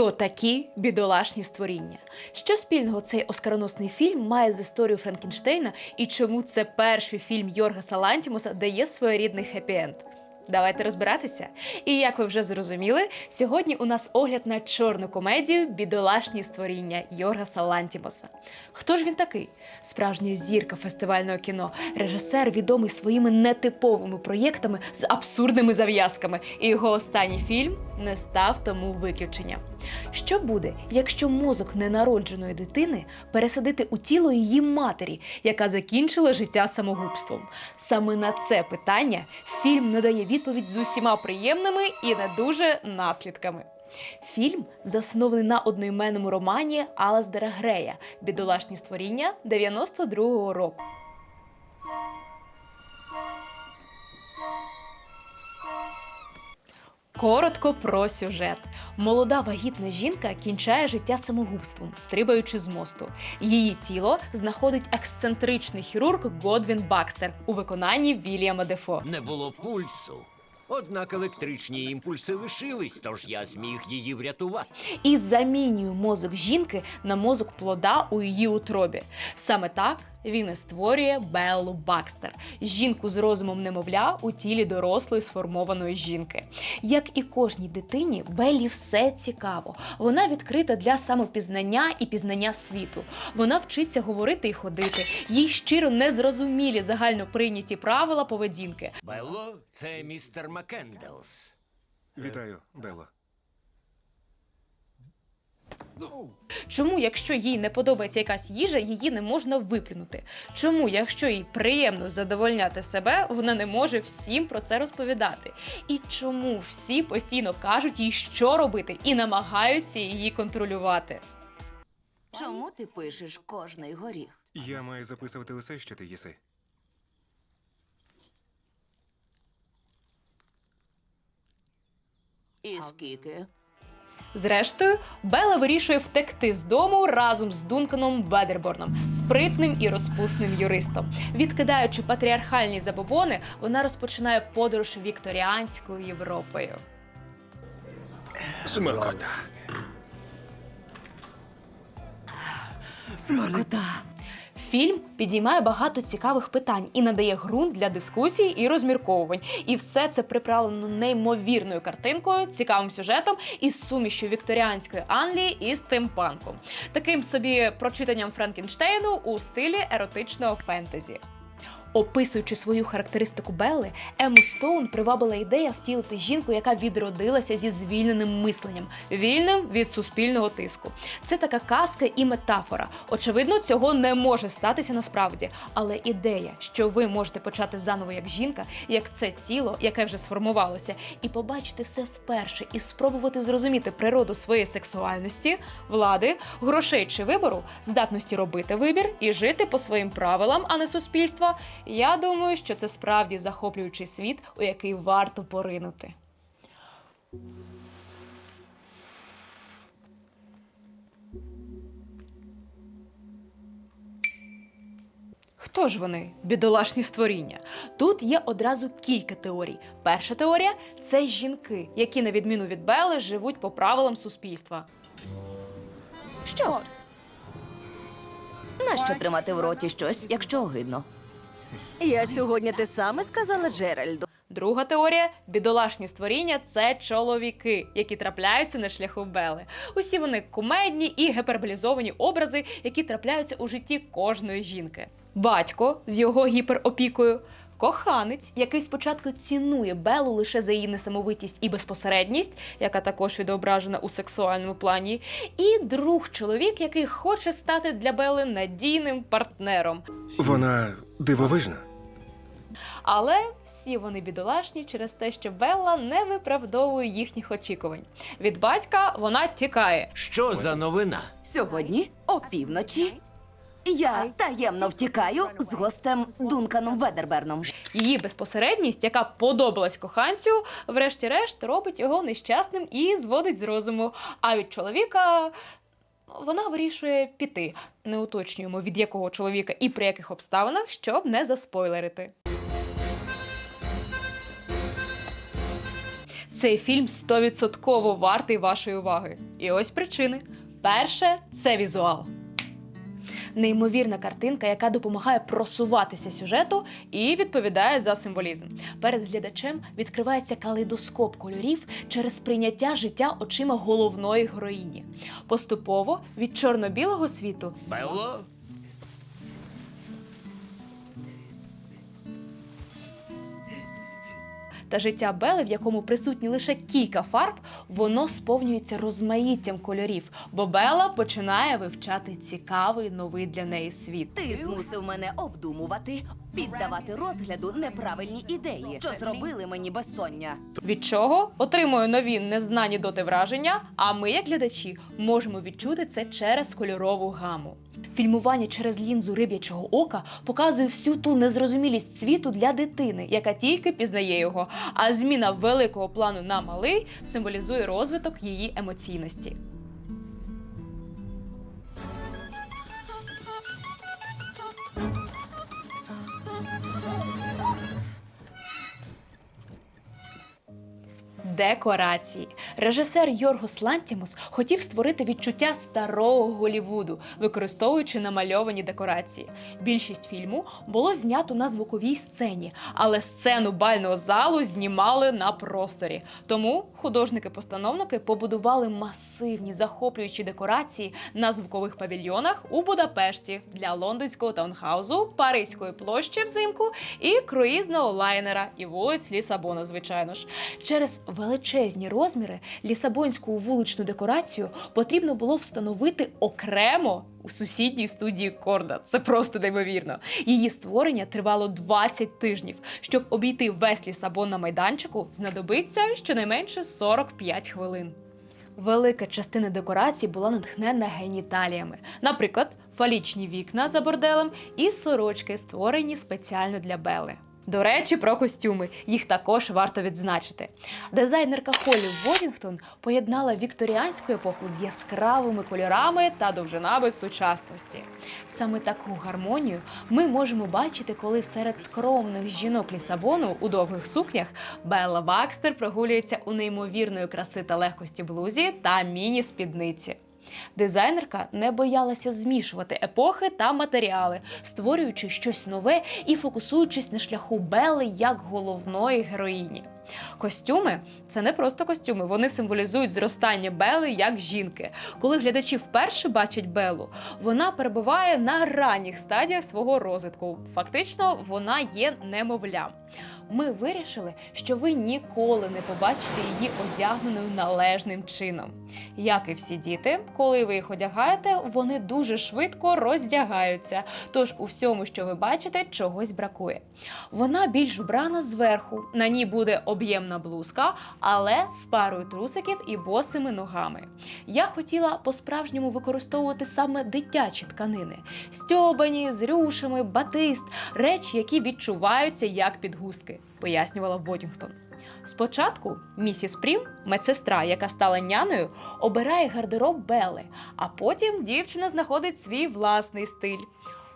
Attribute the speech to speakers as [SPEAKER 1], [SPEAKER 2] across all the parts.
[SPEAKER 1] Хто такі бідолашні створіння? Що спільного цей оскароносний фільм має з історією Франкенштейна і чому це перший фільм Йорга Салантімуса дає своєрідний хеппі-енд? Давайте розбиратися. І як ви вже зрозуміли, сьогодні у нас огляд на чорну комедію Бідолашні створіння Йоргаса Лантімоса. Хто ж він такий? Справжня зірка фестивального кіно, режисер, відомий своїми нетиповими проєктами з абсурдними зав'язками. І його останній фільм не став тому виключенням. Що буде, якщо мозок ненародженої дитини пересадити у тіло її матері, яка закінчила життя самогубством? Саме на це питання фільм надає відповідь з усіма приємними і не дуже наслідками. Фільм заснований на одноіменному романі Алаздера Грея Бідолашні створіння 92-го року. Коротко про сюжет. Молода вагітна жінка кінчає життя самогубством, стрибаючи з мосту. Її тіло знаходить ексцентричний хірург Годвін Бакстер у виконанні Вільяма Дефо.
[SPEAKER 2] Не було пульсу. Однак електричні імпульси лишились, тож я зміг її врятувати.
[SPEAKER 1] і замінюю мозок жінки на мозок плода у її утробі. Саме так він і створює Беллу Бакстер, жінку з розумом немовля у тілі дорослої сформованої жінки. Як і кожній дитині, Беллі все цікаво. Вона відкрита для самопізнання і пізнання світу. Вона вчиться говорити і ходити. Їй щиро незрозумілі загально прийняті правила поведінки.
[SPEAKER 2] Белло, це містер Маккенделс.
[SPEAKER 3] Вітаю, Белло.
[SPEAKER 1] Чому, якщо їй не подобається якась їжа, її не можна виплюнути? Чому, якщо їй приємно задовольняти себе, вона не може всім про це розповідати? І чому всі постійно кажуть їй, що робити, і намагаються її контролювати?
[SPEAKER 4] Чому ти пишеш кожний горіх?
[SPEAKER 3] Я маю записувати усе, що ти їси.
[SPEAKER 4] І скільки?
[SPEAKER 1] Зрештою, Бела вирішує втекти з дому разом з Дунканом Ведерборном, спритним і розпусним юристом. Відкидаючи патріархальні забобони, вона розпочинає подорож вікторіанською Європою.
[SPEAKER 3] Смакота.
[SPEAKER 4] Смакота.
[SPEAKER 1] Фільм підіймає багато цікавих питань і надає ґрунт для дискусій і розмірковувань. І все це приправлено неймовірною картинкою, цікавим сюжетом і сумішю вікторіанської Англії і стимпанком. Таким собі прочитанням Франкенштейну у стилі еротичного фентезі. Описуючи свою характеристику Белли, Ему Стоун привабила ідея втілити жінку, яка відродилася зі звільненим мисленням, вільним від суспільного тиску. Це така казка і метафора. Очевидно, цього не може статися насправді. Але ідея, що ви можете почати заново як жінка, як це тіло, яке вже сформувалося, і побачити все вперше, і спробувати зрозуміти природу своєї сексуальності, влади, грошей чи вибору, здатності робити вибір і жити по своїм правилам, а не суспільства. Я думаю, що це справді захоплюючий світ, у який варто поринути. Хто ж вони, бідолашні створіння? Тут є одразу кілька теорій. Перша теорія це жінки, які, на відміну від Бели, живуть по правилам суспільства.
[SPEAKER 4] Що? Нащо тримати в роті щось, якщо огидно?
[SPEAKER 5] Я сьогодні те саме сказала Джеральду.
[SPEAKER 1] Друга теорія бідолашні створіння це чоловіки, які трапляються на шляху Бели. Усі вони кумедні і гіперболізовані образи, які трапляються у житті кожної жінки. Батько з його гіперопікою. Коханець, який спочатку цінує Белу лише за її несамовитість і безпосередність, яка також відображена у сексуальному плані, і друг чоловік, який хоче стати для Бели надійним партнером.
[SPEAKER 3] Вона дивовижна.
[SPEAKER 1] Але всі вони бідолашні через те, що Белла не виправдовує їхніх очікувань. Від батька вона тікає.
[SPEAKER 2] Що за новина?
[SPEAKER 4] Сьогодні, опівночі, я таємно втікаю з гостем Дунканом Ведерберном.
[SPEAKER 1] Її безпосередність, яка подобалась коханцю, врешті-решт робить його нещасним і зводить з розуму. А від чоловіка. Вона вирішує піти. Не уточнюємо від якого чоловіка і при яких обставинах, щоб не заспойлерити. Цей фільм 100% вартий вашої уваги. І ось причини. Перше це візуал. Неймовірна картинка, яка допомагає просуватися сюжету і відповідає за символізм. Перед глядачем відкривається калейдоскоп кольорів через прийняття життя очима головної героїні. Поступово від чорно-білого світу
[SPEAKER 2] Белло?
[SPEAKER 1] Та життя Бели, в якому присутні лише кілька фарб, воно сповнюється розмаїттям кольорів, бо Бела починає вивчати цікавий новий для неї світ.
[SPEAKER 5] Ти змусив мене обдумувати, піддавати розгляду неправильні ідеї, що зробили мені безсоння.
[SPEAKER 1] Від чого отримує нові незнані доти враження, а ми, як глядачі, можемо відчути це через кольорову гаму. Фільмування через лінзу риб'ячого ока показує всю ту незрозумілість світу для дитини, яка тільки пізнає його. А зміна великого плану на малий символізує розвиток її емоційності. Декорації. Режисер Йоргос Лантімос хотів створити відчуття старого Голівуду, використовуючи намальовані декорації. Більшість фільму було знято на звуковій сцені, але сцену бального залу знімали на просторі. Тому художники-постановники побудували масивні захоплюючі декорації на звукових павільйонах у Будапешті для лондонського таунхаузу, Паризької площі взимку і круїзного лайнера і вулиць Лісабона, звичайно ж. Через величезні розміри лісабонську вуличну декорацію потрібно було встановити окремо у сусідній студії Корда. Це просто неймовірно. Її створення тривало 20 тижнів. Щоб обійти весь Лісабон на майданчику, знадобиться щонайменше 45 хвилин. Велика частина декорацій була натхнена геніталіями. Наприклад, фалічні вікна за борделем і сорочки, створені спеціально для Бели. До речі, про костюми їх також варто відзначити. Дизайнерка Холі Водінгтон поєднала вікторіанську епоху з яскравими кольорами та довжинами сучасності. Саме таку гармонію ми можемо бачити, коли серед скромних жінок Лісабону у довгих сукнях Белла Бакстер прогулюється у неймовірної краси та легкості блузі та міні-спідниці. Дизайнерка не боялася змішувати епохи та матеріали, створюючи щось нове і фокусуючись на шляху Белли як головної героїні. Костюми це не просто костюми, вони символізують зростання Бели як жінки. Коли глядачі вперше бачать Белу, вона перебуває на ранніх стадіях свого розвитку. Фактично, вона є немовлям. Ми вирішили, що ви ніколи не побачите її одягненою належним чином. Як і всі діти, коли ви їх одягаєте, вони дуже швидко роздягаються. Тож у всьому, що ви бачите, чогось бракує. Вона більш вбрана зверху. На ній буде об'ємна блузка, але з парою трусиків і босими ногами. Я хотіла по-справжньому використовувати саме дитячі тканини: стьобані, з рюшами, батист, речі, які відчуваються як підгустки, пояснювала Водінгтон. Спочатку місіс Прім, медсестра, яка стала няною, обирає гардероб Белли, а потім дівчина знаходить свій власний стиль.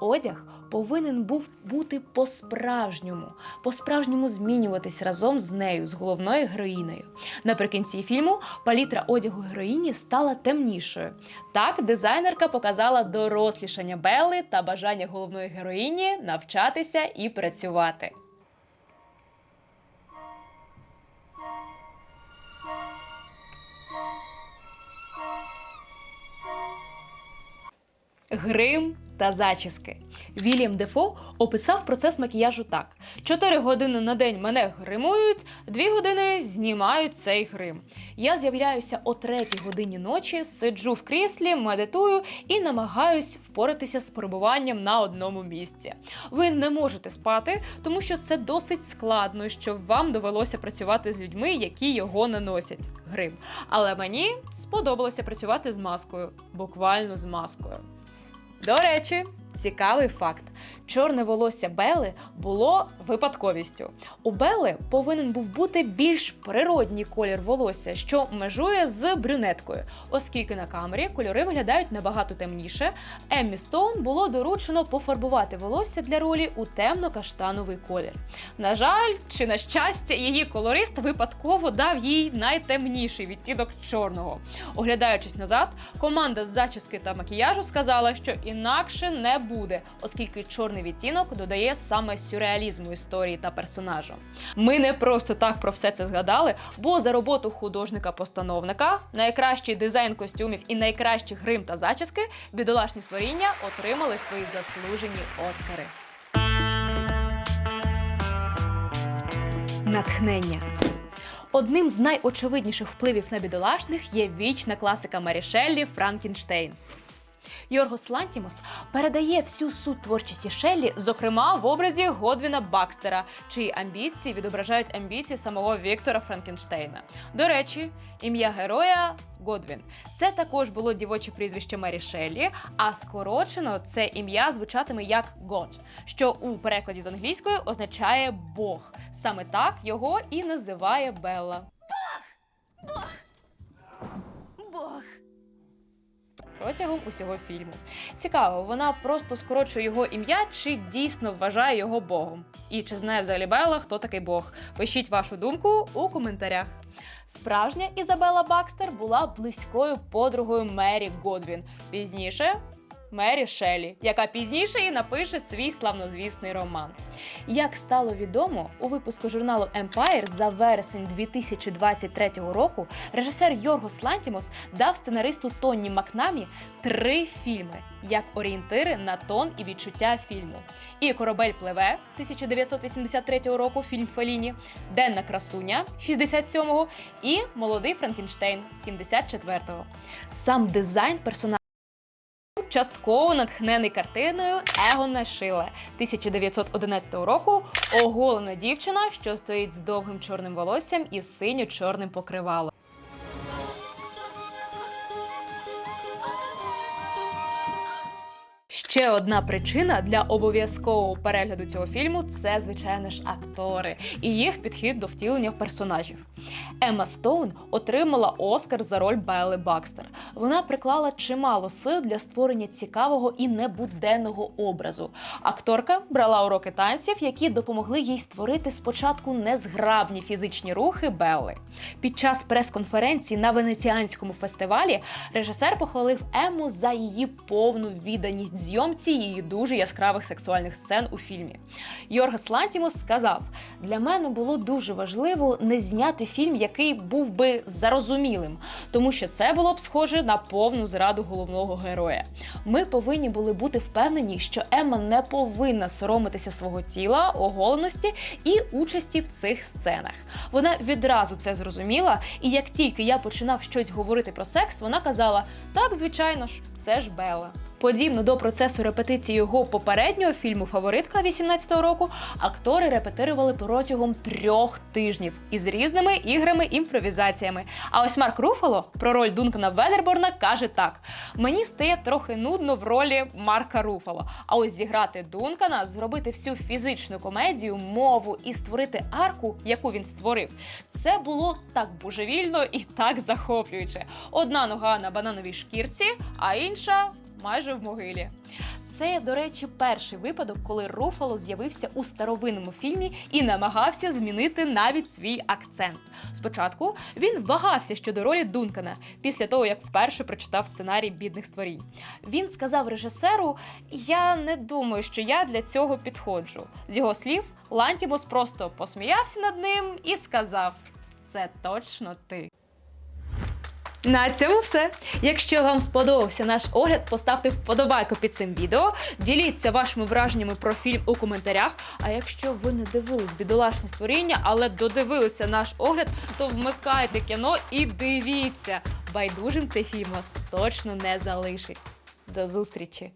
[SPEAKER 1] Одяг повинен був бути по-справжньому, по-справжньому змінюватись разом з нею, з головною героїнею. Наприкінці фільму палітра одягу героїні стала темнішою. Так дизайнерка показала дорослішання Белли та бажання головної героїні навчатися і працювати. Грим та зачіски. Вільям Дефо описав процес макіяжу так: 4 години на день мене гримують, 2 години знімають цей грим. Я з'являюся о 3 годині ночі, сиджу в кріслі, медитую і намагаюсь впоратися з перебуванням на одному місці. Ви не можете спати, тому що це досить складно, щоб вам довелося працювати з людьми, які його не носять. Грим. Але мені сподобалося працювати з маскою, буквально з маскою. До речі, Цікавий факт: чорне волосся Бели було випадковістю. У Бели повинен був бути більш природній колір волосся, що межує з брюнеткою, оскільки на камері кольори виглядають набагато темніше. Еммі Стоун було доручено пофарбувати волосся для ролі у темно-каштановий колір. На жаль, чи на щастя, її колорист випадково дав їй найтемніший відтінок чорного. Оглядаючись назад, команда з зачіски та макіяжу сказала, що інакше не буде, оскільки чорний відтінок додає саме сюрреалізму історії та персонажу. Ми не просто так про все це згадали, бо за роботу художника-постановника, найкращий дизайн костюмів і найкращий грим та зачіски бідолашні створіння отримали свої заслужені оскари. Натхнення. Одним з найочевидніших впливів на бідолашних є вічна класика Мері Шеллі Франкенштейн. Йоргос Лантімос передає всю суть творчості Шеллі, зокрема в образі Годвіна Бакстера, чиї амбіції відображають амбіції самого Віктора Франкенштейна. До речі, ім'я героя Годвін. Це також було дівоче прізвище Мері Шеллі, а скорочено це ім'я звучатиме як God, що у перекладі з англійської означає Бог. Саме так його і називає Белла. Протягом усього фільму. Цікаво, вона просто скорочує його ім'я, чи дійсно вважає його Богом? І чи знає взагалі Белла, хто такий Бог? Пишіть вашу думку у коментарях. Справжня Ізабела Бакстер була близькою подругою Мері Годвін. Пізніше Мері Шеллі, яка пізніше і напише свій славнозвісний роман. Як стало відомо, у випуску журналу Empire за вересень 2023 року режисер Йоргос Лантімос дав сценаристу Тонні Макнамі три фільми як орієнтири на тон і відчуття фільму. І Корабель пливе 1983 року, фільм Феліні, Денна красуня 67-го і Молодий Франкенштейн 74-го. Сам дизайн персонажа частково натхнений картиною Егона Шиле 1911 року. Оголена дівчина, що стоїть з довгим чорним волоссям і синьо-чорним покривалом. Ще одна причина для обов'язкового перегляду цього фільму це, звичайно ж, актори і їх підхід до втілення персонажів. Емма Стоун отримала Оскар за роль Белли Бакстер. Вона приклала чимало сил для створення цікавого і небуденного образу. Акторка брала уроки танців, які допомогли їй створити спочатку незграбні фізичні рухи Белли. Під час прес-конференції на венеціанському фестивалі режисер похвалив Емму за її повну відданість зйомці її дуже яскравих сексуальних сцен у фільмі. Йоргас Лантімос сказав: для мене було дуже важливо не зняти фільм, який був би зарозумілим, тому що це було б схоже на повну зраду головного героя. Ми повинні були бути впевнені, що Емма не повинна соромитися свого тіла, оголеності і участі в цих сценах. Вона відразу це зрозуміла, і як тільки я починав щось говорити про секс, вона казала: так, звичайно ж, це ж Белла. Подібно до процесу репетиції його попереднього фільму Фаворитка 18-го року актори репетирували протягом трьох тижнів із різними іграми імпровізаціями. А ось Марк Руфало про роль Дункана Ведерборна каже так: мені стає трохи нудно в ролі Марка Руфало. А ось зіграти Дункана, зробити всю фізичну комедію, мову і створити арку, яку він створив, це було так божевільно і так захоплююче. Одна нога на банановій шкірці, а інша майже в могилі. Це, до речі, перший випадок, коли Руфало з'явився у старовинному фільмі і намагався змінити навіть свій акцент. Спочатку він вагався щодо ролі Дункана після того, як вперше прочитав сценарій бідних створінь. Він сказав режисеру: Я не думаю, що я для цього підходжу. З його слів, Лантімос просто посміявся над ним і сказав: Це точно ти. На цьому все. Якщо вам сподобався наш огляд, поставте вподобайку під цим відео, діліться вашими враженнями про фільм у коментарях. А якщо ви не дивились бідолашне створіння, але додивилися наш огляд, то вмикайте кіно і дивіться. Байдужим цей фільм вас точно не залишить. До зустрічі!